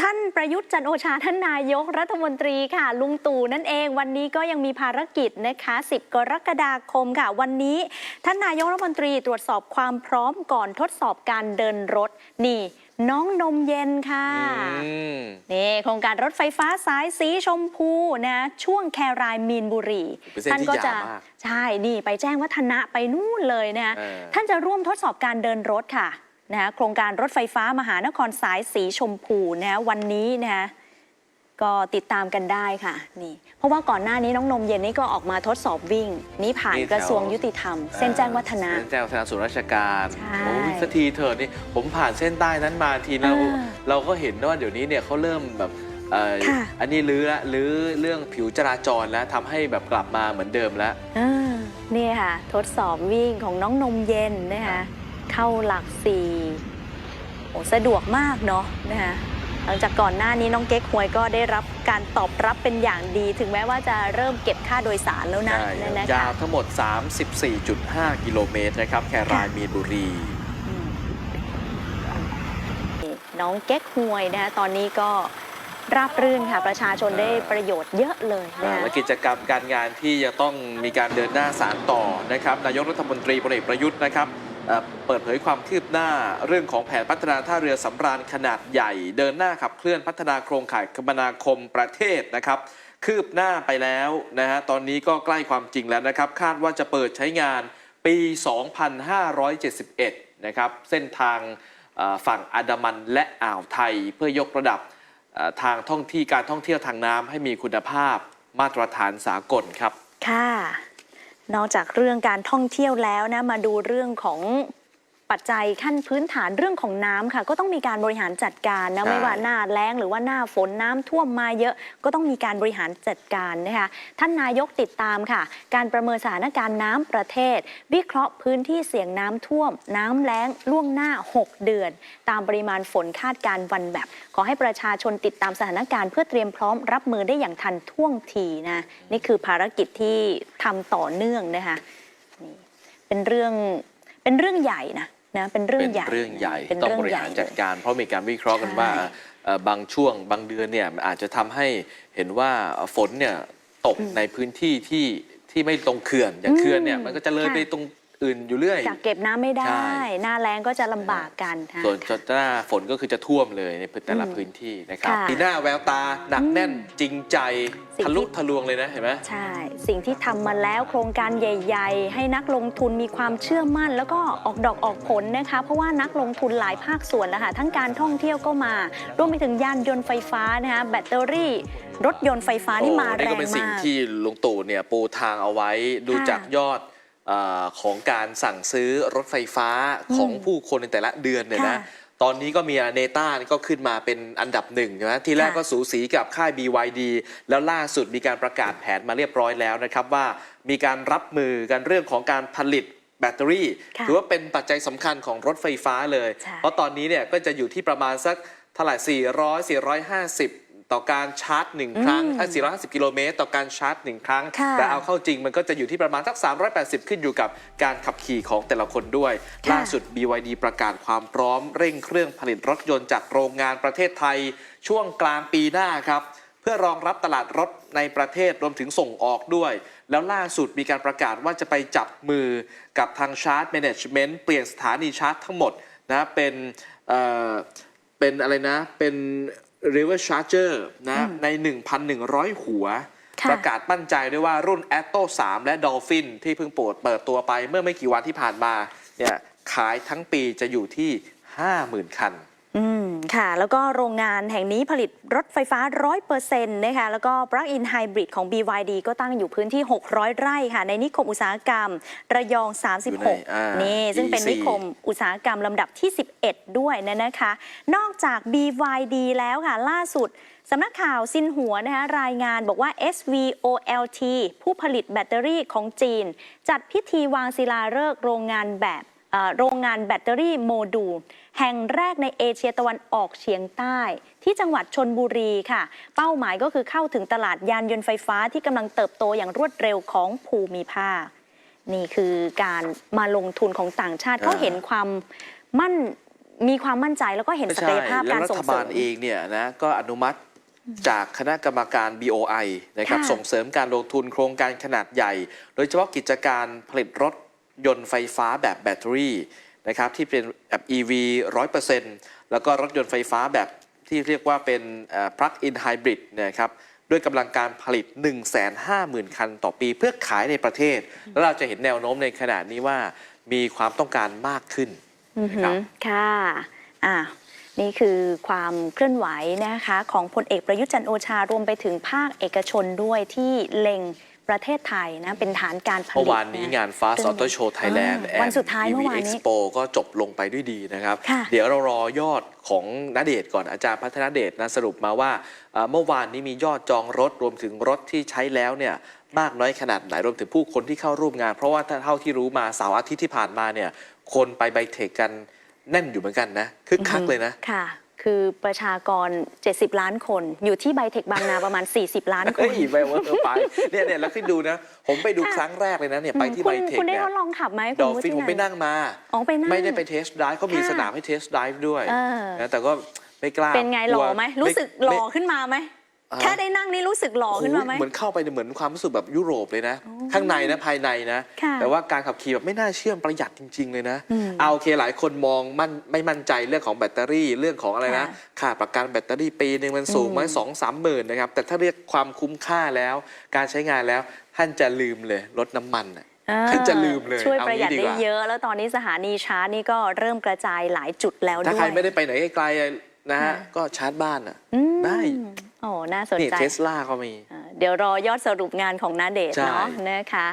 ท่านประยุทธ์จันทร์โอชาท่านนายกรัฐมนตรีค่ะ ลุงตู่นั่นเองวันนี้ก็ยังมีภารกิจนะคะ 10 กรกฎาคมค่ะ วันนี้ท่านนายกรัฐมนตรีตรวจสอบความพร้อมก่อนทดสอบการเดินรถ นี่ น้องนมเย็นค่ะอืมนี่โครงการรถไฟฟ้าสายสีชมพูนะช่วงแครายมีนบุรีเป็นเส้นที่ยาวมากใช่นี่ไปแจ้งวัฒนะไปนู่นเลยนะเออท่านจะร่วมทดสอบการเดินรถค่ะ นะคะโครงการรถไฟฟ้ามหานครสายสีชมพูนะคะวันนี้นะคะก็ติดตามกันได้ค่ะนี่เพราะว่าก่อนหน้านี้น้องนมเย็นนี่ก็ออกมาทดสอบวิ่ง นี่ผ่านนี่แถว กระทรวงยุติธรรม เส้นแจ้งวัฒนะ เส้นแจ้งวัฒนะส่วนราชการใช่โอ้ยสักทีเถอะนี่ผมผ่านเส้นใต้นั้นมาทีเราอ่าเราก็เห็นว่าเดี๋ยวนี้เนี่ยเขาเริ่มแบบเอ่อค่ะ อันนี้ลื้อละลื้อเรื่องผิวจราจรแล้วทำให้แบบกลับมาเหมือนเดิมแล้ว อ่านี่ค่ะ ทดสอบวิ่งของน้องนมเย็นนะคะ เข้าหลักสี่โอ้สะดวกมากเนาะนะคะหลังจากก่อนหน้านี้น้องเก๊กฮวยก็ได้รับการตอบรับเป็นอย่างดี ถึงแม้ว่าจะเริ่มเก็บค่าโดยสารแล้วนะใช่นั่นนะยาคะวทั้งหมด 34.5 กิโลเมตรนะครับ แครายมีนบุรีอืมนี่น้องเก๊กฮวยนะคะตอนนี้ก็ราบรื่นค่ะ ประชาชนได้ประโยชน์เยอะเลยนะอ่าคะและกิจกรรมการงานที่จะต้องมีการเดินหน้าสารต่อนะครับ นายกรัฐมนตรีพลเอกประยุทธ์นะครับ เปิดเผยความคืบหน้าเรื่องของแผนพัฒนาท่าเรือสำราญขนาดใหญ่ เดินหน้าขับเคลื่อนพัฒนาโครงข่ายคมนาคมประเทศนะครับ คืบหน้าไปแล้วนะฮะตอนนี้ก็ใกล้ความจริงแล้วนะครับ คาดว่าจะเปิดใช้งานปี 2571 นะครับ เส้นทางฝั่งอันดามันและอ่าวไทยเพื่อยกระดับทางท่องที่การท่องเที่ยวทางน้ำให้มีคุณภาพมาตรฐานสากลครับ ค่ะ นอกจากเรื่องการท่องเที่ยวแล้วนะมาดูเรื่องของ ปัจจัยขั้นพื้นฐานเรื่องของน้ำค่ะ ก็ต้องมีการบริหารจัดการนะใช่ ไม่ว่าหน้าแล้งหรือว่าหน้าฝนน้ำท่วมมาเยอะ ก็ต้องมีการบริหารจัดการนะคะท่านนายกติดตามค่ะ การประเมินสถานการณ์น้ำประเทศ วิเคราะห์พื้นที่เสี่ยงน้ำท่วม น้ำแล้งล่วงหน้า 6 เดือน ตามปริมาณฝนคาดการณ์วันแบบ ขอให้ประชาชนติดตามสถานการณ์เพื่อเตรียมพร้อมรับมือได้อย่างทันท่วงทีนะนี่คือภารกิจที่ทำต่อเนื่องนะคะนี่เป็นเรื่องเป็นเรื่องใหญ่นะ นะเป็นเรื่องเป็นใหญ่เรื่องใหญ่เป็นต้องเรื่องบริใหญ่หารจัดการ เพราะมีการวิเคราะห์กันว่าใช่เอ่อบางช่วงบางเดือนเนี่ยอาจจะทำให้เห็นว่าฝนเนี่ยตกในพื้นที่ที่ที่ไม่ตรงเขื่อนอย่างเขื่อนเนี่ยมันก็จะเลยไปตรง อื่นอยู่เรื่อยจากเก็บน้ำไม่ได้ ใช่ หน้าแรงก็จะลำบากกันค่ะ ส่วนหน้าฝนก็คือจะท่วมเลยในแต่ละอืมพื้นที่นะครับค่ะปีหน้าแววตาหนักแน่นจริงใจสิ่งที่ ทะลุทะลวงเลยนะเห็นไหม ใช่ สิ่งที่ทำมาแล้วโครงการใหญ่ ๆ ให้นักลงทุนมีความเชื่อมั่น แล้วก็ออกดอกออกผลนะคะ เพราะว่านักลงทุนหลายภาคส่วนแล้วค่ะ ทั้งการท่องเที่ยวก็มา รวมไปถึงยานยนต์ไฟฟ้านะคะ แบตเตอรี่ รถยนต์ไฟฟ้านี่มาโอ้แรนี่ก็งเป็นสิ่งมาก ที่ลุงตู่เนี่ยปูทางเอาไว้ดูค่ะจากยอดเออของการสั่งซื้อรถไฟฟ้าของผู้คนในแต่ละเดือนเนี่ยนะค่ะตอนนี้ก็มีเนต้านี่ก็ขึ้นมาเป็นอันดับหนึ่งใช่ไหมทีแรกค่ะก็สูสีกับค่าย BYD แล้วล่าสุดมีการประกาศแผนมาเรียบร้อยแล้วนะครับว่ามีการรับมือกันเรื่องของการผลิตแบตเตอรี่ค่ะถือว่าเป็นปัจจัยสำคัญของรถไฟฟ้าเลยใช่เพราะตอนนี้เนี่ยก็จะอยู่ที่ประมาณสักเท่าไหร่400 450 ต่อการชาร์จหนึ่งครั้งอืมเอ้ย450 กิโลเมตรต่อการชาร์จหนึ่งครั้งค่ะแต่เอาเข้าจริงมันก็จะอยู่ที่ประมาณสัก 380 ขึ้นอยู่กับการขับขี่ของแต่ละคนด้วยค่ะล่าสุด BYD ประกาศความพร้อมเร่งเครื่องผลิตรถยนต์จากโรงงานประเทศไทย ช่วงกลางปีหน้าครับเพื่อรองรับตลาดรถในประเทศรวมถึงส่งออกด้วย แล้วล่าสุดมีการประกาศว่าจะไปจับมือกับทางชาร์จแมネจเมนต์เปลี่ยนสถานีชาร์จทั้งหมดนะเป็นเอ่อเป็นอะไรนะ เป็น river charger นะใน 1,100 หัวค่ะประกาศมั่นใจด้วยว่ารุ่น a t t o 3 และ Dolphin ที่เพิ่งเปิดเปิดตัวไปเมื่อไม่กี่วันที่ผ่านมาเนี่ยขายทั้งปีจะอยู่ที่ 50,000 คัน อืมค่ะ แล้วก็โรงงานแห่งนี้ผลิตรถไฟฟ้า 100%นะคะแล้วก็ Plug-in Hybrid ของ BYD ก็ตั้งอยู่พื้นที่ 600 ไร่ค่ะ ในนิคมอุตสาหกรรม ระยองอยู่ในอ่า36 นี่ ซึ่งเป็น EC นิคมอุตสาหกรรมลำดับที่ 11 ด้วยนะนะคะ นอกจาก BYD แล้วค่ะ ล่าสุดสำนักข่าวซินหัวนะคะรายงานบอกว่า SVOLT ผู้ผลิตแบตเตอรี่ของจีน จัดพิธีวางศิลาฤกษ์โรงงานแบบเอ่อ โรงงานแบตเตอรี่โมดูล แห่งแรกในเอเชียตะวันออกเฉียงใต้ ที่จังหวัดชนบุรีค่ะ เป้าหมายก็คือเข้าถึงตลาดยานยนต์ไฟฟ้าที่กำลังเติบโตอย่างรวดเร็วของภูมิภาค นี่คือการมาลงทุนของต่างชาติอ่าเขาเห็นความมั่นมีความมั่นใจแล้วก็เห็นศักยภาพแล้กาวรรัส่ฐงเสริบาลมเองเนี่ยนะก็อนุมัติจากคณะกรรมการ BOI นะครับค่ะส่งเสริมการลงทุนโครงการขนาดใหญ่ โดยเฉพาะกิจการผลิตรถ ยนต์ไฟฟ้าแบบแบตเตอรี่นะครับที่เป็นแบบ EV 100%แล้วก็รถยนต์ไฟฟ้าแบบที่เรียกว่าเป็นเอ่อ plug-in hybrid นะครับด้วยกำลังการผลิต 150,000 คันต่อปีเพื่อขายในประเทศ แล้วเราจะเห็นแนวโน้มในขณะนี้ว่ามีความต้องการมากขึ้นอือหืนะครับอค่ะอะนี่คือความเคลื่อนไหวนะคะ ของพลเอกประยุทธ์จันทร์โอชารวมไปถึงภาคเอกชนด้วยที่เล็ง ประเทศไทยนะเป็นฐานการผลิตเมื่อวานนี้ะงาน Fast เรื่อง Auto Show Thailand อ่าวันสุดท้ายเมื่อวานนี้ Expo ก็จบลงไปด้วยดีนะครับค่ะเดี๋ยวเรารอยอดของนเดชน์ก่อนอาจารย์พัฒนเดชนะสรุปมาว่าเอ่อเมื่อวานนี้มียอดจองรถรวมถึงรถที่ใช้แล้วเนี่ยมากน้อยขนาดไหนรวมถึงผู้คนที่เข้าร่วมงาน เพราะว่าถ้าเท่าที่รู้มาเสาร์อาทิตย์ที่ผ่านมาเนี่ยคนไปไบเทคกันแน่นอยู่เหมือนกันนะคึกคักเลยนะค่ะ คือประชากร 70 ล้านคน อยู่ที่ไบเทคบางนาประมาณ 40 ล้านคเฮ้น ยไปเวอร์ไปเนี่ยเนี่ยแล้วคิดดูนะ ผมไปดูครั้งแรกเลยนะเนี่ยไปที่คุไบณเทคคุณได้เนี่ยทดลองขับไหมคุณดอลวุฟินฒิผมไปนันนั่งมา อ๋อไปนั่ง ไม่ได้ไปเทสต์ไดรฟ์เขามีค่ะสนามให้เทสต์ไดรฟ์ด้วยเออ นะแต่ก็ไม่กล้าเป็นไงหล่อไหมกลัวรู้สึกหล่อไม่ขึ้นมาไหมอ่า แค่ได้นั่งนี่รู้สึกหล่อขึ้นมาไหมโอ้โหเหมือนเข้าไปเนี่ยเหมือนความรู้สึกแบบยุโรปเลยนะ ข้างในนะภายในนะ ค่ะแต่ว่าการขับขี่แบบไม่น่าเชื่อมประหยัดจริง ๆ เลยนะอืมเอาโอเคหลายคนมองมั่นไม่มั่นใจเรื่องของแบตเตอรี่เรื่องของอะไรนะค่ะค่าประกันแบตเตอรี่ปีหนึ่งมันสูงไหมอืมสองสามหมื่นนะครับ แต่ถ้าเรียกความคุ้มค่าแล้ว การใช้งานแล้วท่านจะลืมเลยลดน้ำมันน่ะเออท่านจะลืมเลยช่วยเอาประหยัดงี้ดีได้กว่าเยอะ แล้วตอนนี้สถานีชาร์จนี่ก็เริ่มกระจายหลายจุดแล้วถ้าด้วยใครไม่ได้ไปไหนไกลๆนะฮะค่ะก็ชาร์จบ้านอะ อืม ได้ โอ้น่าสนนี่ใจเทสลาก็มีเอ่อเดี๋ยวรอยอดสรุปงานของนาเดชน์ใช่เนาะนะคะ